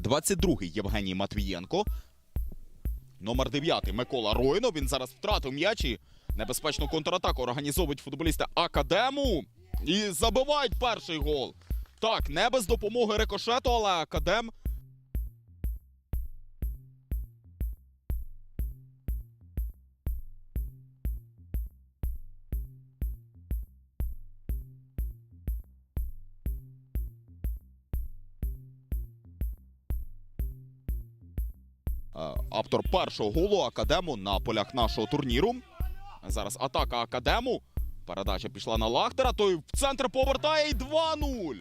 22-й Євгеній Матвієнко. Номер 9 Микола Ройно. Він зараз втратив м'яч і небезпечну контратаку організовують футболісти Академу. І забивають перший гол. Так, не без допомоги рикошету, але Академ автор першого голу Академу на полях нашого турніру. Зараз атака Академу. Передача пішла на Лахтера. Той в центр повертає і 2-0.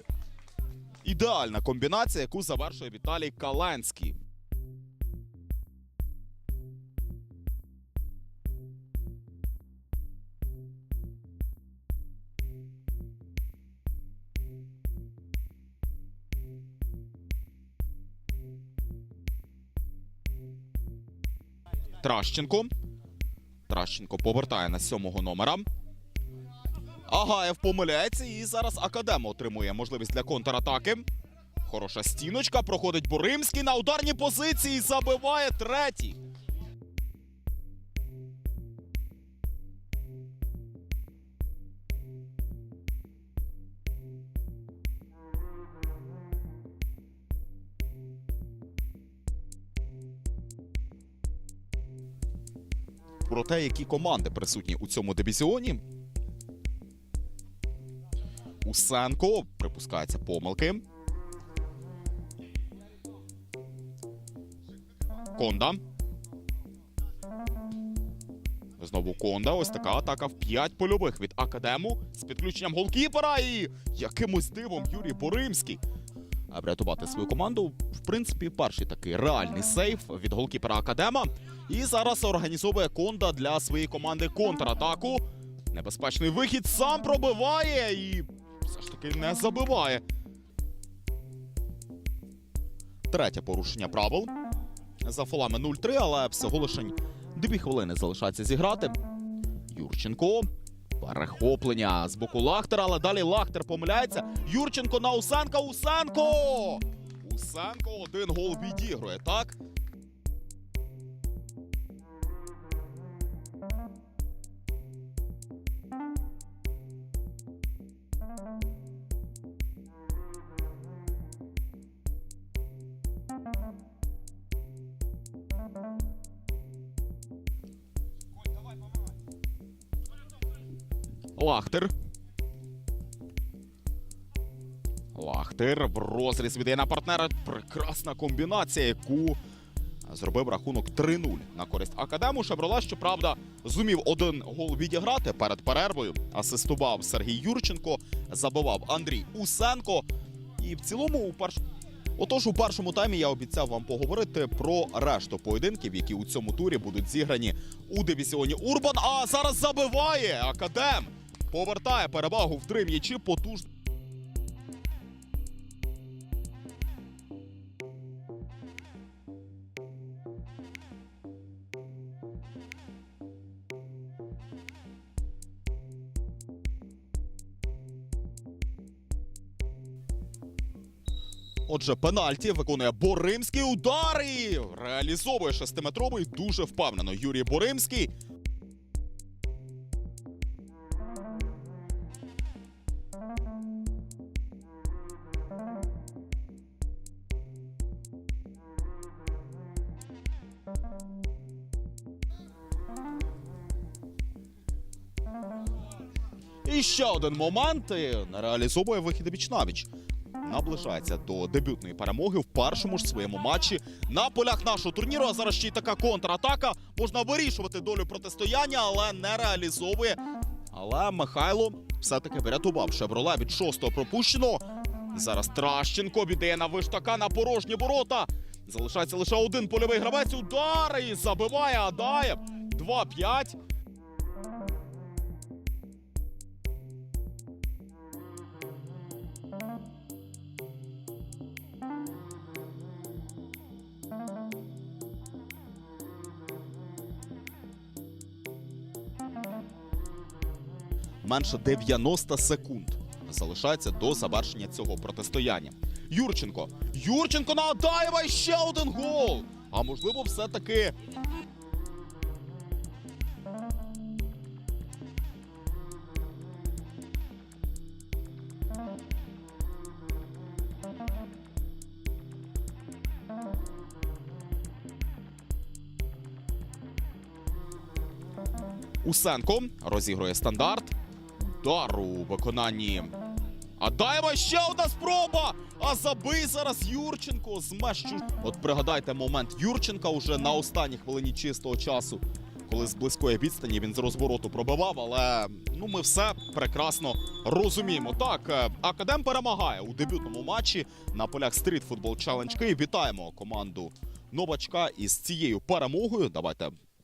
Ідеальна комбінація, яку завершує Віталій Каленський. Тращенко. Тращенко повертає на сьомого номера. Агаєв помиляється і зараз Академ отримує можливість для контратаки. Хороша стіночка. Проходить Боримський на ударній позиції. Забиває третій. Про те, які команди присутні у цьому дивізіоні. Усенко припускається помилки. Конда. Знову Конда. Ось така атака в 5 польових від Академу з підключенням голкіпера і якимось дивом Юрій Боримський. Врятувати свою команду, в принципі, перший такий реальний сейф від голкіпера Академа. І зараз організовує Конда для своєї команди контратаку. Небезпечний вихід сам пробиває і все ж таки не забиває. Третє порушення правил. За фолами 0-3, але всього лишень дві хвилини залишається зіграти. Юрченко. Перехоплення з боку Лахтера, але далі Лахтер помиляється. Юрченко на Усанка. Усанко! Усанко один гол відігрує, так? Лахтер. Лахтер в розріз віддає на партнера. Прекрасна комбінація, яку зробив рахунок 3-0 на користь Академу. Шеврола, щоправда, зумів один гол відіграти перед перервою. Асистував Сергій Юрченко, забивав Андрій Усенко. І в цілому, у перш... Отож, у першому таймі я обіцяв вам поговорити про решту поєдинків, які у цьому турі будуть зіграні у дивізіоні Урбан. А зараз забиває Академ. Повертає перевагу в три м'ячі потужно. Отже, пенальті виконує Боримський удар і реалізовує шестиметровий дуже впевнено. Юрій Боримський. І ще один момент. і Реалізовує вихід віч-навіч. Наближається до дебютної перемоги в першому ж своєму матчі на полях нашого турніру. А зараз ще й така контратака. Можна вирішувати долю протистояння, але не реалізовує. Але Михайло все-таки врятував Шевроле від шостого пропущеного. Зараз Тращенко віддає на виштака на порожні ворота. Залишається лише один польовий гравець. Удар і забиває Адаєв. 2-5. Менше 90 секунд залишається до завершення цього протистояння. Юрченко. Юрченко на ще один гол. А можливо, все-таки Усенко розігрує стандарт. Удар у виконанні Адаєва ще одна спроба! А забий зараз Юрченко з меж От пригадайте момент Юрченка уже на останній хвилині чистого часу, коли з близької відстані він з розвороту пробивав, але ну ми все прекрасно розуміємо. Так, е, Академ перемагає у дебютному матчі на полях Street Football Challenge Київ. Вітаємо команду новачка із цією перемогою. Давайте